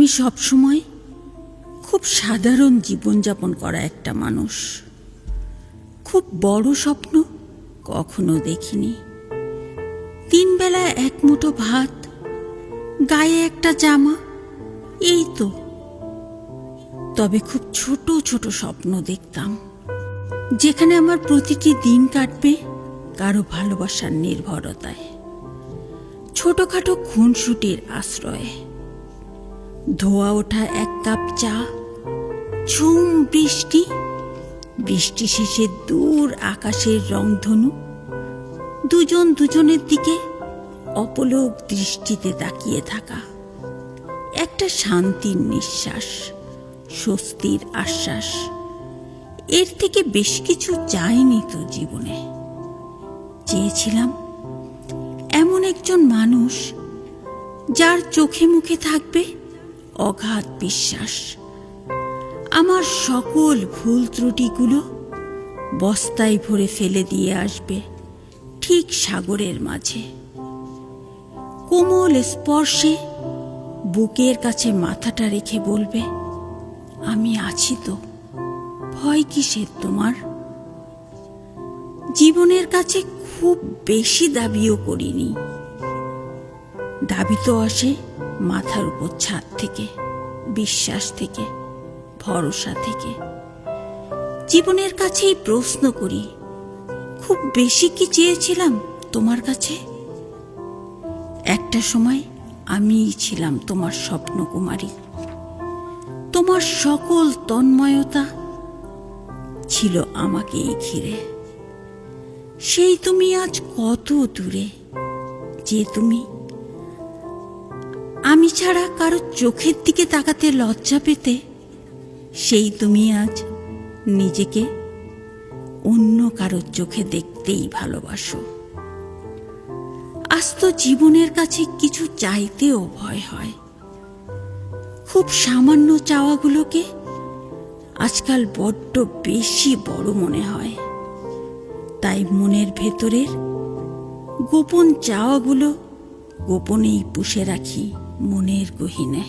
আমি সবসময় খুব সাধারণ জীবনযাপন করা একটা মানুষ। খুব বড় স্বপ্ন কখনো দেখিনি। তিন বেলা এক মুঠো ভাত, গায়ে একটা জামা, এই তো। তবে খুব ছোট ছোট স্বপ্ন দেখতাম, যেখানে আমার প্রতিটি দিন কাটবে কারও ভালোবাসার নির্ভরতায়। ছোটখাটো খুনসুটির আশ্রয়ে। ধোয়া ওঠা এক কাপ চা, ঝুম বৃষ্টি বৃষ্টি শেষে দূর আকাশের রংধনু, দুজন দুজনের দিকে অপলোক দৃষ্টিতে তাকিয়ে থাকা। একটা শান্তির নিঃশ্বাস, স্বস্তির আশ্বাস, এর থেকে বেশ কিছু চাইনি তো জীবনে। চেয়েছিলাম এমন একজন মানুষ যার চোখে মুখে থাকবে অগাধ বিশ্বাস। আমার সকল ভুল ত্রুটিগুলো বস্তায় ভরে ফেলে দিয়ে আসবে ঠিক সাগরের মাঝে। কোমল স্পর্শে বুকের কাছে মাথাটা রেখে বলবে, আমি আছি তো। ভয় কিসের তোমার? জীবনের কাছে খুব বেশি দাবিও করিনি। দাবি তো আসে মাথার উপর ছাদ থেকে, বিশ্বাস থেকে, ভরসা থেকে। জীবনের কাছেই প্রশ্ন করি, খুব বেশি কি চেয়েছিলাম তোমার কাছে? একটা সময় আমিই ছিলাম তোমার স্বপ্নকুমারী। তোমার সকল তন্ময়তা ছিল আমাকেই ঘিরে। সেই তুমি আজ কত দূরে, যে তুমি ছাড়া কারও চোখের দিকে তাকাতে লজ্জা পেতে সেই তুমি আজ নিজেকে অন্য কারোর চোখে দেখতেই ভালোবাসো। আস্ত জীবনের কাছে কিছু চাইতেও ভয় হয়। খুব সামান্য চাওয়াগুলোকে আজকাল বড্ড বেশি বড় মনে হয়। তাই মনের ভেতরের গোপন চাওয়াগুলো গোপনেই পুষে রাখি। মনের গহিনে।